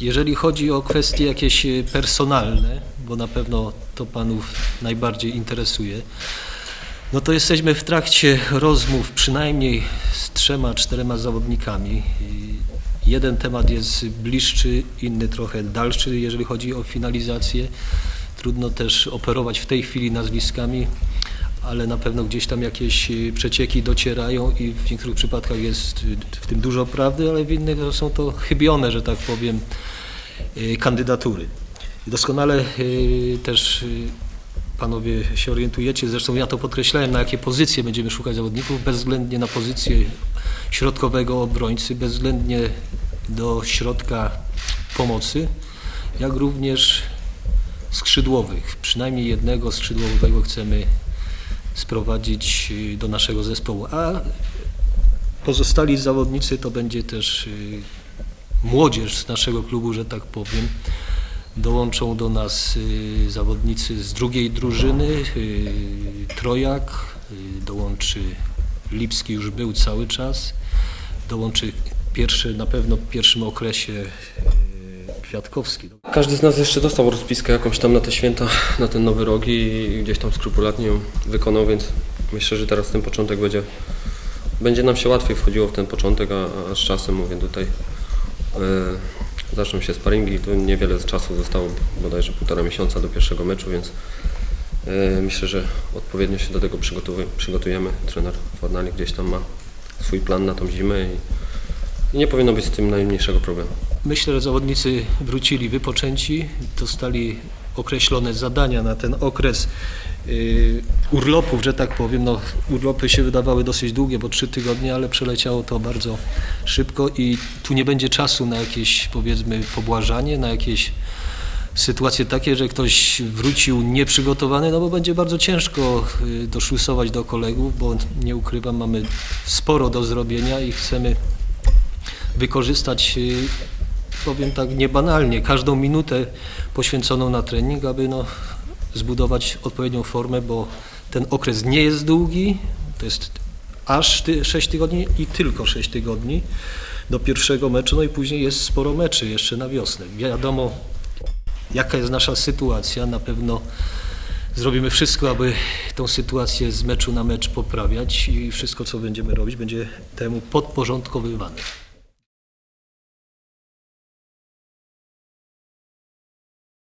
Jeżeli chodzi o kwestie jakieś e, personalne, bo na pewno to panów najbardziej interesuje, no to jesteśmy w trakcie rozmów przynajmniej z trzema, czterema zawodnikami. I Jeden temat jest bliższy, inny trochę dalszy, jeżeli chodzi o finalizację. Trudno też operować w tej chwili nazwiskami, ale na pewno gdzieś tam jakieś y, przecieki docierają i w niektórych przypadkach jest y, w tym dużo prawdy, ale w innych są to chybione, że tak powiem, y, kandydatury. Doskonale też panowie się orientujecie, zresztą ja to podkreślałem, na jakie pozycje będziemy szukać zawodników, bezwzględnie na pozycję środkowego obrońcy, bezwzględnie do środka pomocy, jak również skrzydłowych. Przynajmniej jednego skrzydłowego chcemy sprowadzić y, do naszego zespołu, a pozostali zawodnicy to będzie też y, młodzież z naszego klubu, że tak powiem. Dołączą do nas y, zawodnicy z drugiej drużyny, Trojak, dołączy Lipski już był cały czas, dołączy pierwszy, na pewno w pierwszym okresie Kwiatkowski. Każdy z nas jeszcze dostał rozpiskę jakąś tam na te święta, na ten nowy rok i gdzieś tam skrupulatnie ją wykonał, więc myślę, że teraz ten początek będzie, będzie nam się łatwiej wchodziło w ten początek, a, a z czasem mówię tutaj e, zaczną się sparingi, to niewiele czasu zostało, bodajże półtora miesiąca do pierwszego meczu, więc e, myślę, że odpowiednio się do tego przygotuj- przygotujemy. Trener Fornalik gdzieś tam ma swój plan na tą zimę i, i nie powinno być z tym najmniejszego problemu. Myślę, że zawodnicy wrócili wypoczęci, dostali określone zadania na ten okres y, urlopów, że tak powiem. No, urlopy się wydawały dosyć długie, bo trzy tygodnie, ale przeleciało to bardzo szybko i tu nie będzie czasu na jakieś powiedzmy pobłażanie, na jakieś sytuacje takie, że ktoś wrócił nieprzygotowany, no bo będzie bardzo ciężko y, doszlusować do kolegów, bo nie ukrywam, mamy sporo do zrobienia i chcemy wykorzystać, y, powiem tak niebanalnie, każdą minutę poświęconą na trening, aby no, zbudować odpowiednią formę, bo ten okres nie jest długi, to jest aż ty, 6 tygodni i tylko 6 tygodni do pierwszego meczu, no i później jest sporo meczy jeszcze na wiosnę. Wiadomo, jaka jest nasza sytuacja, na pewno zrobimy wszystko, aby tą sytuację z meczu na mecz poprawiać i wszystko, co będziemy robić, będzie temu podporządkowywane.